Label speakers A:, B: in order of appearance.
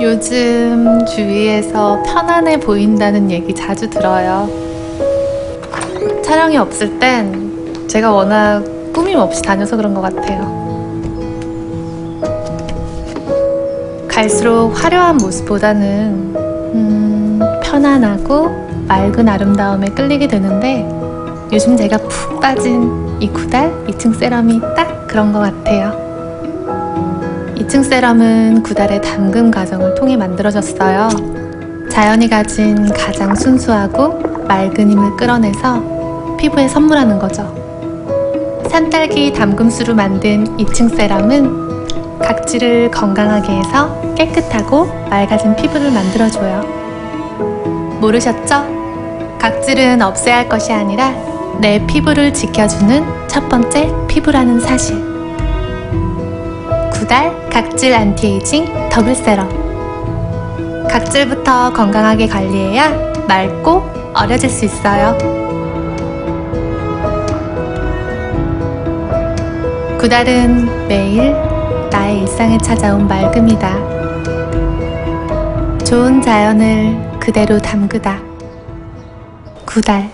A: 요즘 주위에서 편안해 보인다는 얘기 자주 들어요. 촬영이 없을 땐 제가 워낙 꾸밈 없이 다녀서 그런 것 같아요. 갈수록 화려한 모습보다는 음, 편안하고 맑은 아름다움에 끌리게 되는데 요즘 제가 푹 빠진 이 구달 2층 세럼이 딱 그런 것 같아요. 2층 세럼은 구달의 담금 과정을 통해 만들어졌어요. 자연이 가진 가장 순수하고 맑은 힘을 끌어내서 피부에 선물하는 거죠. 산딸기 담금수로 만든 2층 세럼은 각질을 건강하게 해서 깨끗하고 맑아진 피부를 만들어줘요. 모르셨죠? 각질은 없애야 할 것이 아니라 내 피부를 지켜주는 첫 번째 피부라는 사실. 구달 각질 안티에이징 더블 세럼. 각질부터 건강하게 관리해야 맑고 어려질 수 있어요. 구달은 매일 나의 일상에 찾아온 맑음이다. 좋은 자연을 그대로 담그다. 구달.